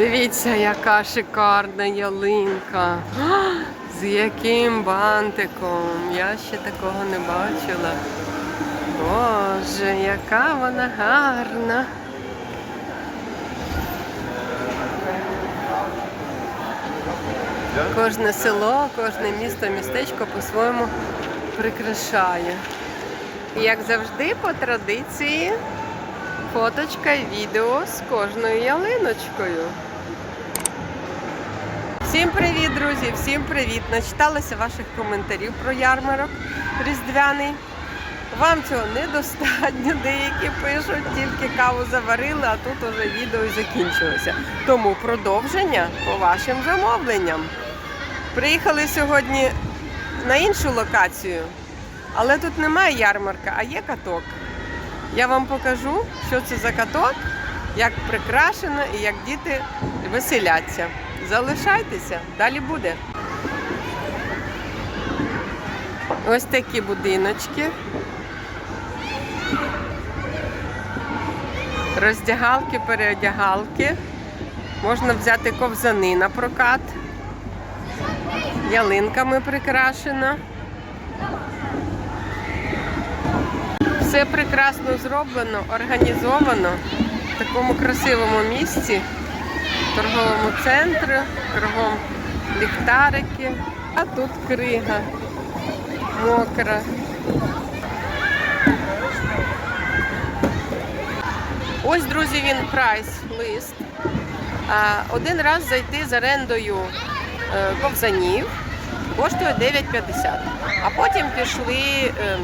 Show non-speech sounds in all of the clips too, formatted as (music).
Дивіться, яка шикарна ялинка. (gasps) З яким бантиком. Я ще такого не бачила. Боже, яка вона гарна. Кожне село, кожне місто, містечко по-своєму прикрашає. Як завжди, по традиції, фоточка і відео з кожною ялиночкою. Всім привіт, друзі! Всім привіт! Начиталася ваших коментарів про ярмарок різдвяний. Вам цього недостатньо. Деякі пишуть, тільки каву заварили, а тут уже відео закінчилося. Тому продовження по вашим замовленням. Приїхали сьогодні на іншу локацію, але тут немає ярмарка, а є каток. Я вам покажу, що це за каток, як прикрашено і як діти веселяться. Залишайтеся, далі буде. Ось такі будиночки. Роздягалки, переодягалки. Можна взяти ковзани на прокат. Ялинками прикрашено. Все прекрасно зроблено, організовано в такому красивому місці, торговому центрі, кругом ліхтарики, а тут крига мокра. Ось, друзі, він прайс-лист. Один раз зайти з орендою е, ковзанів коштує 9,50. А потім пішли е,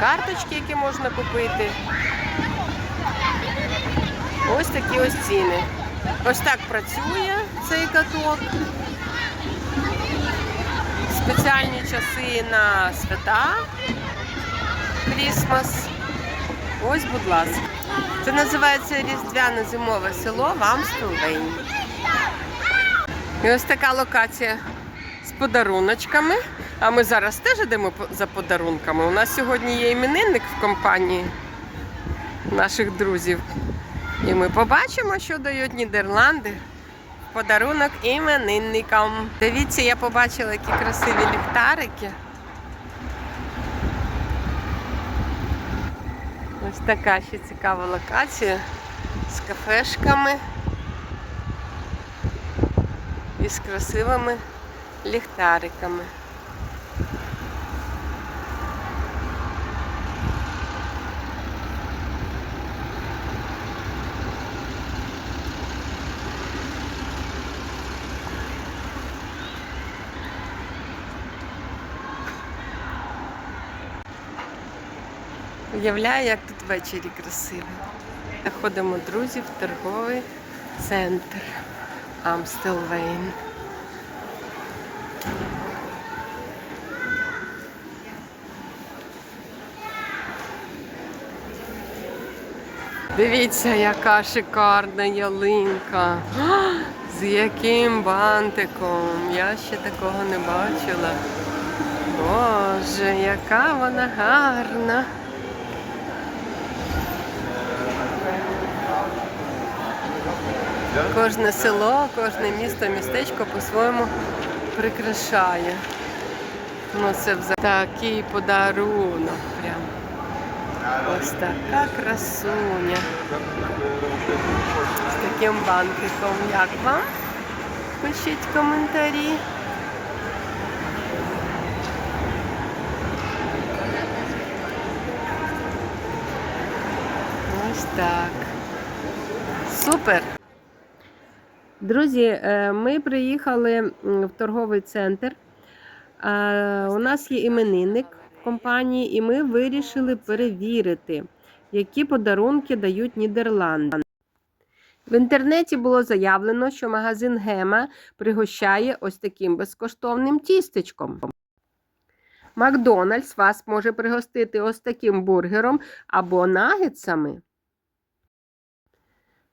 карточки, які можна купити. Ось такі ось ціни. Ось так працює цей каток. Спеціальні часи на свята Крісмас. Ось, будь ласка. Це називається Різдвяне зимове село в Амстелвейні. І ось така локація з подаруночками. А ми зараз теж йдемо за подарунками. У нас сьогодні є іменинник в компанії наших друзів. І ми побачимо, що дають Нідерланди подарунок іменинникам. Дивіться, я побачила, які красиві ліхтарики. Ось така ще цікава локація з кафешками і з красивими ліхтариками. Уявляю, як тут ввечері красиво. Заходимо, друзі, в торговий центр Амстелвейн. Дивіться, яка шикарна ялинка. З яким бантиком. Я ще такого не бачила. Боже, яка вона гарна. Кожне село, кожне місто, містечко по-своєму прикрашає. Ну це взагалі такий подарунок прям. Ось така красуня. З таким бантиком. Як вам? Пишіть коментарі. Ось так. Супер! Друзі, е, ми приїхали в торговий центр. У нас є іменинник компанії, і ми вирішили перевірити, які подарунки дають Нідерланди. В інтернеті було заявлено, що магазин Гема пригощає ось таким безкоштовним тістечком. Макдональдс вас може пригостити ось таким бургером або нагетсами.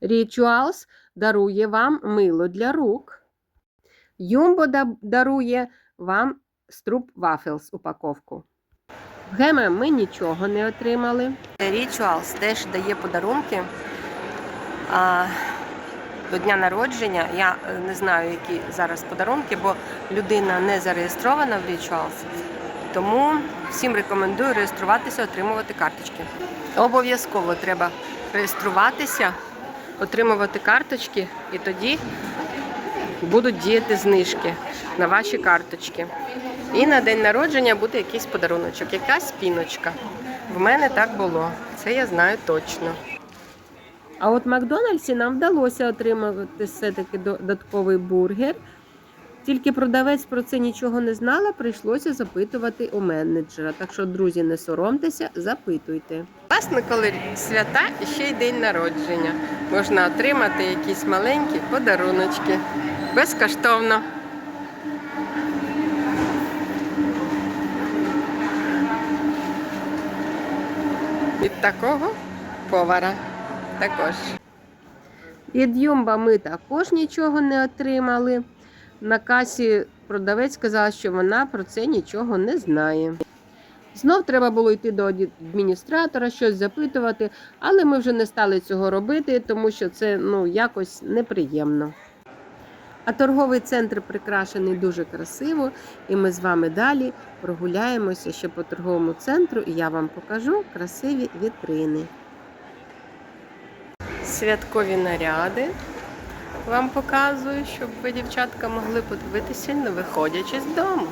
Rituals дарує вам мило для рук. Юмбо дарує вам струп вафелс упаковку. В Геме ми нічого не отримали. Rituals теж дає подарунки. А, до дня народження. Я е, не знаю, які зараз подарунки, бо людина не зареєстрована в Rituals. Тому всім рекомендую реєструватися, отримувати карточки. Обов'язково треба реєструватися, отримувати карточки, і тоді будуть діяти знижки на ваші карточки. І на день народження буде якийсь подаруночок, якась піночка. В мене так було. Це я знаю точно. А от в Макдональдсі нам вдалося отримати все-таки додатковий бургер. Тільки продавець про це нічого не знала, прийшлося запитувати у менеджера. Так що, друзі, не соромтеся, запитуйте. Власне, коли свята і ще й день народження. Можна отримати якісь маленькі подаруночки безкоштовно. Від такого повара також. Від Юмба ми також нічого не отримали. На касі продавець сказав, що вона про це нічого не знає. Знов треба було йти до адміністратора, щось запитувати, але ми вже не стали цього робити, тому що це ну, якось неприємно. А торговий центр прикрашений дуже красиво, і ми з вами далі прогуляємося ще по торговому центру, і я вам покажу красиві вітрини. Святкові наряди вам показую, щоб ви, дівчатка, могли подивитися, не виходячи з дому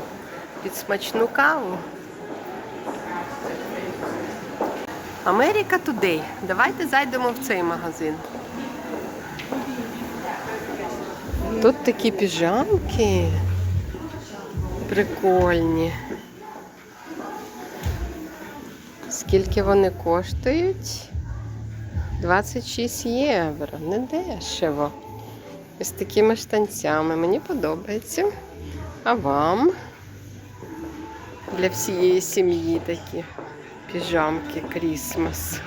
під смачну каву. Америка Today. Давайте зайдемо в цей магазин. Тут такі піжамки прикольні. Скільки вони коштують? 26 євро. Не дешево. Ось такими штанцями. Мені подобається. А вам? Для всієї сім'ї такі піжамки Крісмас.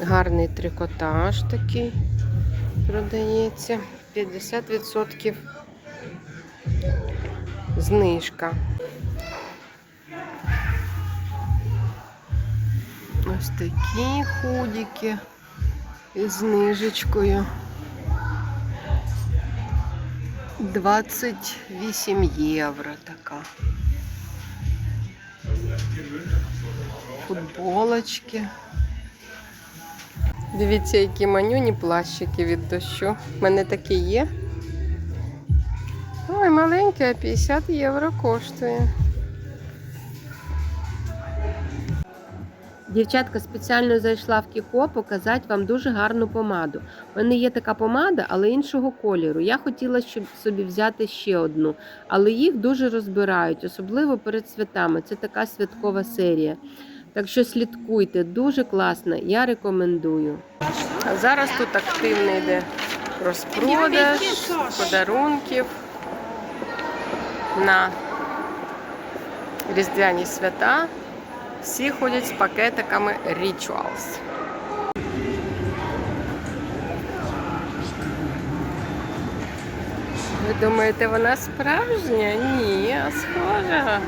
Гарний трикотаж такий продається. 50% знижка. Ось такі худіки із знижечкою. 28 євро така. Футболочки. Дивіться, які манюні плащики від дощу. У мене такі є. Ой, маленькі, а 50 євро коштує. Дівчатка спеціально зайшла в Кіко показати вам дуже гарну помаду. У мене є така помада, але іншого кольору. Я хотіла щоб собі взяти ще одну, але їх дуже розбирають, особливо перед святами. Це така святкова серія. Так що слідкуйте, дуже класно, я рекомендую. А зараз тут активно йде розпродаж подарунків на різдвяні свята. Всі ходять з пакетиками Rituals. Ви думаєте, вона справжня? Ні, схожа.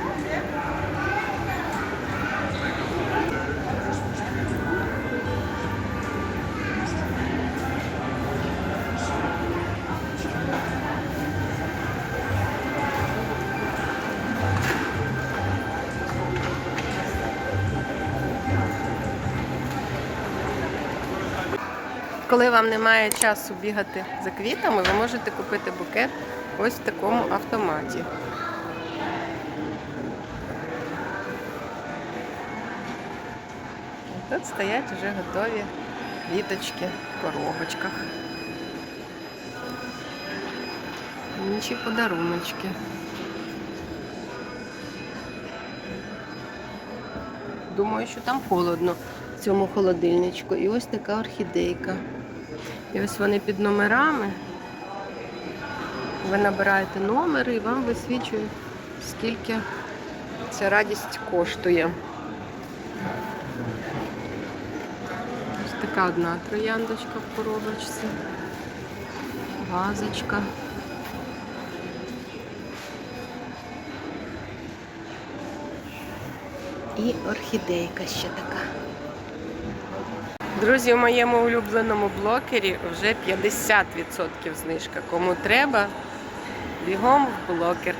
Коли вам немає часу бігати за квітами, ви можете купити букет ось в такому автоматі. Тут стоять вже готові квіточки в коробочках. Інші подаруночки. Думаю, що там холодно в цьому холодильничку. І ось така орхідейка. І ось вони під номерами. Ви набираєте номер і вам висвічують, скільки ця радість коштує. Ось така одна трояндочка в коробочці. Вазочка. І орхідейка ще така. Друзі, в моєму улюбленому блокері вже 50% знижка. Кому треба, бігом в блокер.